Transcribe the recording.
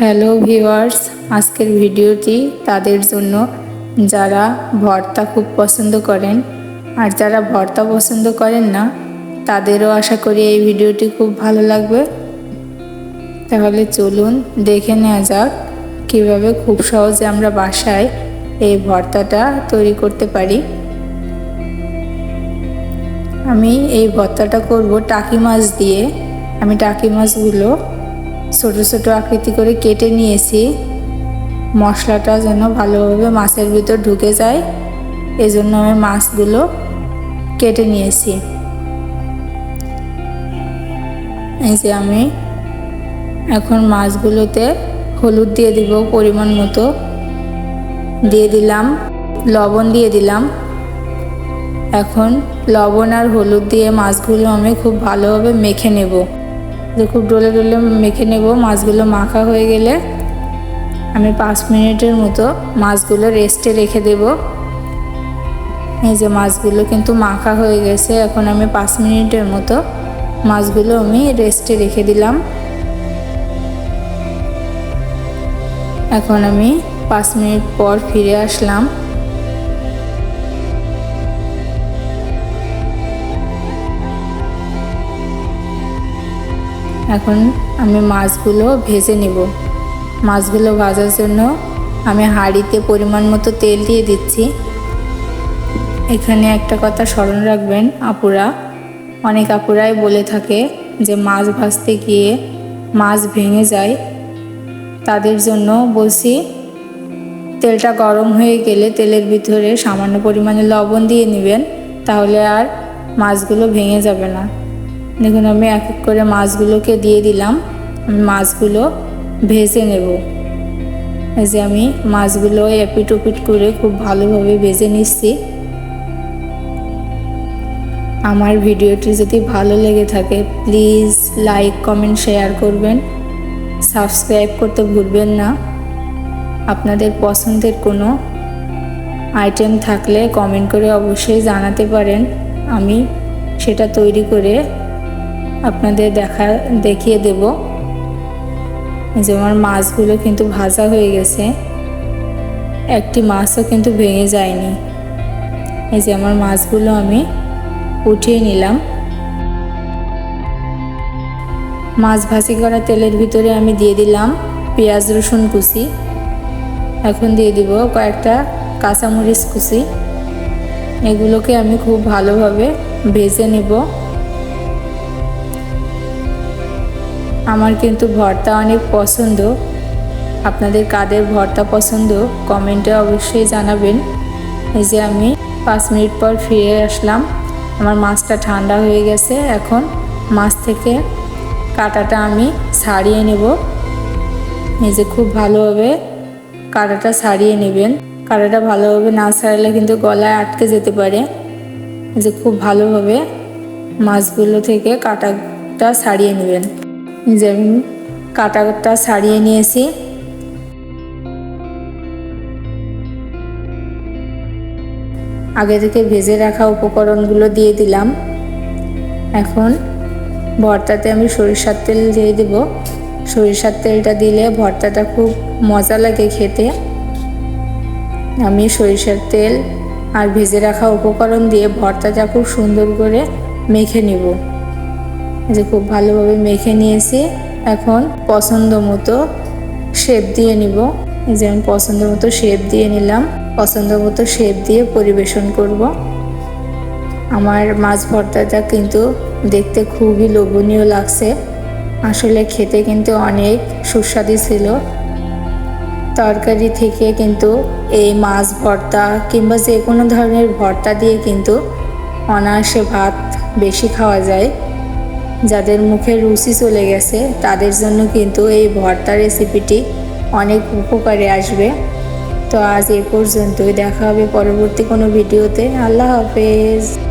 Hello viewers আজকের ভিডিওটি তাদের জন্য যারা ভর্তা খুব পছন্দ করেন আর যারা ভর্তা পছন্দ করেন না, তাদেরও আশা করি এই ভিডিওটি খুব ভালো লাগবে। তাহলে চলুন দেখে নেওয়া যাক কীভাবে খুব সহজে আমরা বাসায় এই ভর্তাটা তৈরি করতে পারি। আমি এই ভর্তাটা করব টাকি মাছ দিয়ে। আমি টাকি মাছগুলো ছোট ছোট আকৃতি করে কেটে নিয়েছি। মশলাটা যেন ভালোভাবে মাছের ভিতর ঢুকে যায়, এজন্য আমি মাছগুলো কেটে নিয়েছি। এই যে আমি এখন মাছগুলোতে হলুদ দিয়ে দিব, পরিমাণ মতো। দিয়ে দিলাম, লবণ দিয়ে দিলাম। এখন লবণ আর হলুদ দিয়ে মাছগুলো আমি খুব ভালোভাবে মেখে নেব। খুব ডলে ডলে মেখে নেব। মাছগুলো মাখা হয়ে গেলে আমি পাঁচ মিনিটের মতো মাছগুলো রেস্টে রেখে দেব। এই যে মাছগুলো কিন্তু মাখা হয়ে গেছে। এখন আমি পাঁচ মিনিটের মতো মাছগুলো আমি রেস্টে রেখে দিলাম। এখন আমি পাঁচ মিনিট পর ফিরে আসলাম। এখন আমি মাছগুলো ভেজে নেব। মাছগুলো ভাজার জন্য আমি হাঁড়িতে পরিমাণ মতো তেল দিয়ে দিচ্ছি। এখানে একটা কথা স্মরণ রাখবেন, আপুরা। অনেক আপুরাই বলে থাকে যে মাছ ভাজতে গিয়ে মাছ ভেঙে যায়। তাদের জন্য বলছি, তেলটা গরম হয়ে গেলে তেলের ভিতরে সামান্য পরিমাণে লবণ দিয়ে নেবেন, তাহলে আর মাছগুলো ভেঙে যাবে না। দেখুন, আমি এক এক করে মাছগুলোকে দিয়ে দিলাম। আমি মাছগুলো ভেজে নেব। এই যে আমি মাছগুলো এপিট ওপিট করে খুব ভালোভাবে ভেজে নিচ্ছি। আমার ভিডিওটি যদি ভালো লেগে থাকে, প্লিজ লাইক, কমেন্ট, শেয়ার করবেন। সাবস্ক্রাইব করতে ভুলবেন না। আপনাদের পছন্দের কোনো আইটেম থাকলে কমেন্ট করে অবশ্যই জানাতে পারেন। আমি সেটা তৈরি করে আপনাদের দেখা, দেখিয়ে দেব যে আমার মাছগুলো কিন্তু ভাজা হয়ে গেছে। একটি মাছও কিন্তু ভেঙে যায়নি। এই যে আমার মাছগুলো আমি উঠিয়ে নিলাম। মাছ ভাজি করা তেলের ভিতরে আমি দিয়ে দিলাম পেঁয়াজ, রসুন কুচি। এখন দিয়ে দিব কয়েকটা কাঁচামরিচ কুচি। এগুলোকে আমি খুব ভালোভাবে ভেজে নেব। আমার কিন্তু ভর্তা অনেক পছন্দ। আপনাদের কাদের ভর্তা পছন্দ, কমেন্টে অবশ্যই জানাবেন। এই যে আমি পাঁচ মিনিট পর ফিরে আসলাম। আমার মাছটা ঠান্ডা হয়ে গেছে। এখন মাছ থেকে কাটাটা আমি ছাড়িয়ে নেব। এই যে খুব ভালোভাবে কাটাটা ছাড়িয়ে নেবেন। কাটাটা ভালোভাবে না ছাড়ালে কিন্তু গলায় আটকে যেতে পারে। যে খুব ভালোভাবে মাছগুলো থেকে কাটাটা ছাড়িয়ে নেবেন। আমি কাটাটা ছাড়িয়ে নিয়েছি। আগে থেকে ভেজে রাখা উপকরণগুলো দিয়ে দিলাম। এখন ভর্তাতে আমি সরিষার তেল দিয়ে দেব। সরিষার তেলটা দিলে ভর্তাটা খুব মজা লাগে খেতে। আমি সরিষার তেল আর ভেজে রাখা উপকরণ দিয়ে ভর্তাটা খুব সুন্দর করে মেখে নিব। যে খুব ভালোভাবে মেখে নিয়েছি। এখন পছন্দ মতো শেপ দিয়ে নিব। যে আমি পছন্দ মতো শেপ দিয়ে নিলাম। পছন্দ মতো শেপ দিয়ে পরিবেশন করব। আমার মাছ ভর্তাটা কিন্তু দেখতে খুবই লোভনীয় লাগছে। আসলে খেতে কিন্তু অনেক সুস্বাদু ছিল। তরকারি থেকে কিন্তু এই মাছ ভর্তা কিংবা যে কোনো ধরনের ভর্তা দিয়ে কিন্তু অনায়াসে ভাত বেশি খাওয়া যায়। যাদের মুখে রুচি চলে গেছে, তাদের জন্য কিন্তু এই ভর্তা রেসিপিটি অনেক উপকারে আসবে। তো আজ এ পর্যন্তই। দেখা হবে পরবর্তী কোনো ভিডিওতে। আল্লাহ হাফেজ।